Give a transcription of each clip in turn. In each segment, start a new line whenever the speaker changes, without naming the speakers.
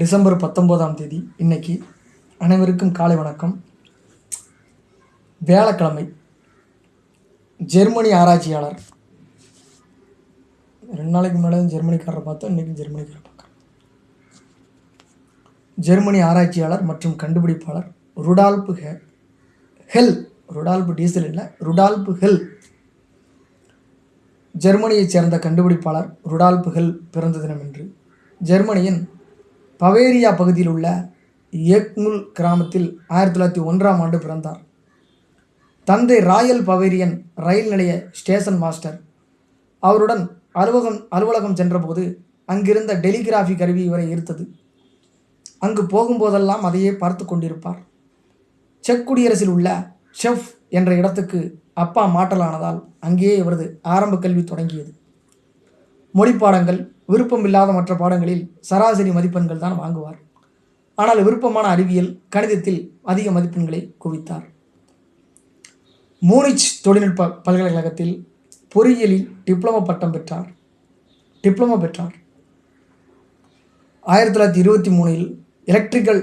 December பத்தொம்போதாம் தேதி இன்னைக்கு அனைவருக்கும் காலை வணக்கம். வியாழக்கிழமை ஜெர்மனி ஆராய்ச்சியாளர். ரெண்டு நாளைக்கு முன்னாடி ஜெர்மனிக்காரரை பார்த்தோம் இன்றைக்கி ஜெர்மனிக்காரரை பார்க்குறோம். ஜெர்மனி ஆராய்ச்சியாளர் மற்றும் கண்டுபிடிப்பாளர் ருடால்ப் ஹெ ஹெல் ருடால்ப் டீசல் இல்லை ருடால்ப் ஹெல். ஜெர்மனியைச் சேர்ந்த கண்டுபிடிப்பாளர் ருடால்ப் ஹெல் பிறந்த தினம் என்று ஜெர்மனியின் பவேரியா பகுதியில் உள்ள எக்முல் கிராமத்தில் ஆயிரத்தி தொள்ளாயிரத்தி ஒன்றாம் ஆண்டு பிறந்தார். தந்தை ராயல் பவேரியன் ரயில் நிலைய ஸ்டேஷன் மாஸ்டர். அவருடன் அலுவலகம் அலுவலகம் சென்றபோது அங்கிருந்த டெலிகிராஃபி கருவி இவரை ஈர்த்தது. அங்கு போகும்போதெல்லாம் அதையே பார்த்து கொண்டிருப்பார். செக் குடியரசில் உள்ள ஷெஃப் என்ற இடத்துக்கு அப்பா மாற்றலானதால் அங்கேயே இவரது ஆரம்ப கல்வி தொடங்கியது. மொழி பாடங்கள் விருப்பமில்லாத மற்ற பாடங்களில் சராசரி மதிப்பெண்கள் தான் வாங்குவார். ஆனால் விருப்பமான அறிவியல் கணிதத்தில் அதிக மதிப்பெண்களை குவித்தார். மூனிச் தொழில்நுட்ப பல்கலைக்கழகத்தில் பொறியியலில் டிப்ளமோ பட்டம் பெற்றார். டிப்ளமோ பெற்றார். ஆயிரத்தி தொள்ளாயிரத்தி இருபத்தி மூணில் எலக்ட்ரிக்கல்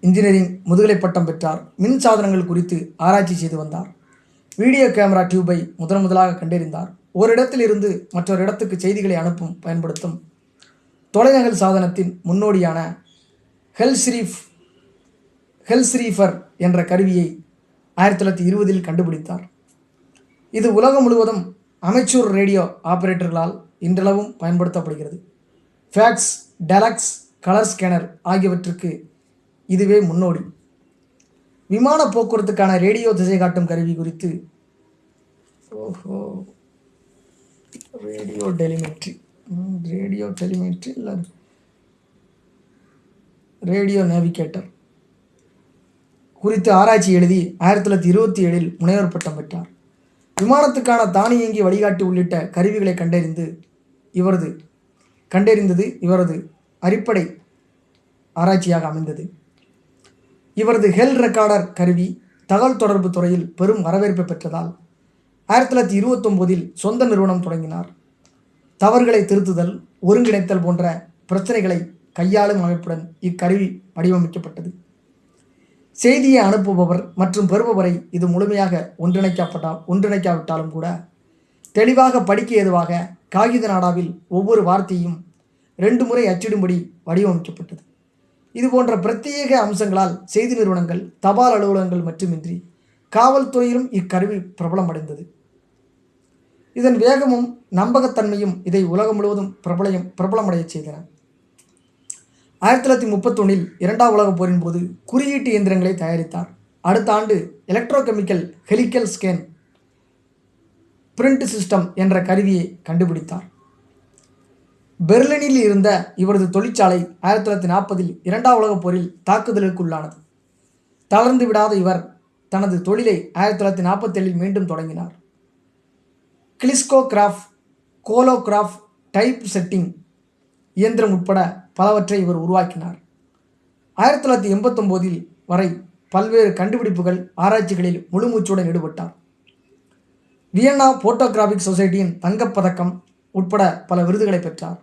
இன்ஜினியரிங் முதுகலை பட்டம் பெற்றார். மின் சாதனங்கள் குறித்து ஆராய்ச்சி செய்து வந்தார். வீடியோ கேமரா டியூபை முதன் முதலாக கண்டறிந்தார். ஒரு இடத்தில் இருந்து மற்றொரு இடத்துக்கு செய்திகளை அனுப்பும் பயன்படுத்தும். தொலைநகல் சாதனத்தின் முன்னோடியான ஹெல்ஸ்ரீஃப் ஹெல்ஸ்ரீஃபர் என்ற கருவியை ஆயிரத்தி தொள்ளாயிரத்தி இருபதில் கண்டுபிடித்தார். இது உலகம் முழுவதும் அமைச்சூர் ரேடியோ ஆபரேட்டர்களால் இன்றளவும் பயன்படுத்தப்படுகிறது. ஃபேக்ஸ் டெலக்ஸ் கலர் ஸ்கேனர் ஆகியவற்றுக்கு இதுவே முன்னோடி. விமான போக்குவரத்துக்கான ரேடியோ திசை காட்டும் கருவி குறித்து ஓஹோ ரேடியோ டெலிமெட்ரி ரேடியோ டெலிமெட்ரி இல்லை. ரேடியோ நேவிகேட்டர் குறித்து ஆராய்ச்சி எழுதி ஆயிரத்தி தொள்ளாயிரத்தி இருபத்தி ஏழில் முனைவர் பட்டம் பெற்றார். விமானத்துக்கான தானியங்கி வழிகாட்டி உள்ளிட்ட கருவிகளை கண்டறிந்து இவரது கண்டறிந்தது இவரது அடிப்படை ஆராய்ச்சியாக அமைந்தது. இவரது ஹெல் ரெக்கார்டர் கருவி தகவல் தொடர்பு துறையில் பெரும் வரவேற்பை பெற்றதால் ஆயிரத்தி தொள்ளாயிரத்தி இருபத்தொம்போதில் சொந்த நிறுவனம் தொடங்கினார். தவறுகளை திருத்துதல் ஒருங்கிணைத்தல் போன்ற பிரச்சனைகளை கையாளும் அமைப்புடன் இக்கருவி வடிவமைக்கப்பட்டது. செய்தியை அனுப்புபவர் மற்றும் பெறுபவரை இது முழுமையாக ஒன்றிணைக்கப்பட்டால் ஒன்றிணைக்காவிட்டாலும் கூட தெளிவாக படிக்க ஏதுவாக காகித நாடாவில் ஒவ்வொரு வார்த்தையும் ரெண்டு முறை அச்சிடும்படி வடிவமைக்கப்பட்டது. இது போன்ற பிரத்யேக அம்சங்களால் செய்தி நிறுவனங்கள் தபால் அலுவலகங்கள் மட்டுமின்றி காவல்துறையிலும் இக்கருவி பிரபலமடைந்தது. இதன் வேகமும் நம்பகத்தன்மையும் இதை உலகம் முழுவதும் பிரபலம் பிரபலமடையச் செய்தன. ஆயிரத்தி தொள்ளாயிரத்தி முப்பத்தொன்னில் இரண்டாம் உலகப் போரின் போது குறியீட்டு இயந்திரங்களை தயாரித்தார். அடுத்த ஆண்டு electrochemical helical scan print system என்ற கருவியை கண்டுபிடித்தார். பெர்லினில் இருந்த இவரது தொழிற்சாலை ஆயிரத்தி தொள்ளாயிரத்தி நாற்பதில் இரண்டாம் உலகப் போரில் தாக்குதலுக்குள்ளானது. தளர்ந்து விடாத இவர் தனது தொழிலை ஆயிரத்தி தொள்ளாயிரத்தி நாற்பத்தேழில் மீண்டும் தொடங்கினார். கிளிஸ்கோகிராஃப் கோலோகிராஃப் டைப் செட்டிங் இயந்திரம் உட்பட பலவற்றை இவர் உருவாக்கினார். ஆயிரத்தி தொள்ளாயிரத்தி எண்பத்தொம்போதில் வரை பல்வேறு கண்டுபிடிப்புகள் ஆராய்ச்சிகளில் முழுமூச்சுடன் ஈடுபட்டார். வியன்னா போட்டோகிராஃபிக் சொசைட்டியின் தங்கப்பதக்கம் உட்பட பல விருதுகளை பெற்றார்.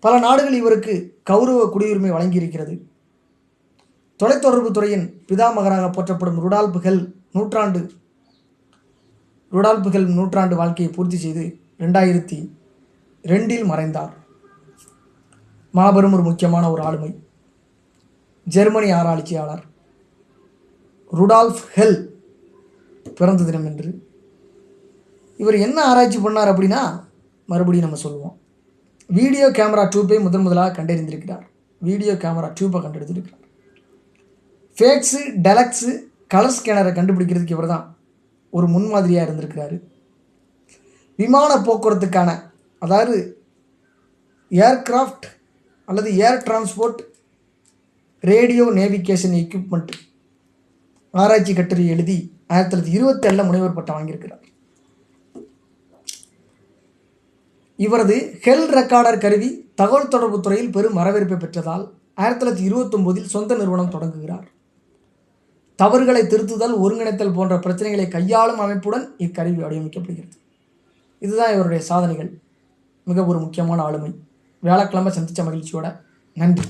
பல நாடுகள் இவருக்கு கௌரவ குடியுரிமை வழங்கியிருக்கிறது. தொலைத்தொடர்பு துறையின் பிதாமகராக போற்றப்படும் ருடால்புகள் நூற்றாண்டு ருடால்புகள் நூற்றாண்டு வாழ்க்கையை பூர்த்தி செய்து ரெண்டாயிரத்தி ரெண்டில் மறைந்தார். மாபெரும் ஒரு முக்கியமான ஒரு ஆளுமை. ஜெர்மனி ஆராய்ச்சியாளர் ருடால்ஃப் ஹெல் பிறந்த தினம் என்று. இவர் என்ன ஆராய்ச்சி பண்ணார் அப்படின்னா மறுபடியும் நம்ம சொல்லுவோம். வீடியோ கேமரா டியூப்பை முதன் முதலாக கண்டறிந்திருக்கிறார். வீடியோ கேமரா டியூப்பை கண்டெடுத்திருக்கிறார். ஃபேக்ஸு டெலக்ஸு கலர் ஸ்கேனரை கண்டுபிடிக்கிறதுக்கு இவர் தான் ஒரு முன்மாதிரியாக இருந்திருக்கிறாரு. விமான போக்குவரத்துக்கான அதாவது ஏர்கிராஃப்ட் அல்லது air transport radio navigation equipment ஆராய்ச்சி கட்டுரை எழுதி ஆயிரத்தி தொள்ளாயிரத்தி இருபத்தேழில் முனைவர் பட்டம் வாங்கியிருக்கிறார். இவரது ஹெல் ரெக்கார்டர் கருவி தகவல் தொடர்பு துறையில் பெரும் வரவேற்பை பெற்றதால் ஆயிரத்தி தொள்ளாயிரத்தி இருபத்தொம்போதில் சொந்த நிறுவனம் தொடங்குகிறார். தவறுகளை திருத்துதல் ஒருங்கிணைத்தல் போன்ற பிரச்சனைகளை கையாளும் அமைப்புடன் இக்கருவி வடிவமைக்கப்படுகிறது. இதுதான் இவருடைய சாதனைகள். மிக ஒரு முக்கியமான ஆளுமை. வியாழக்கிழமை சந்தித்த மகிழ்ச்சியோட நன்றி.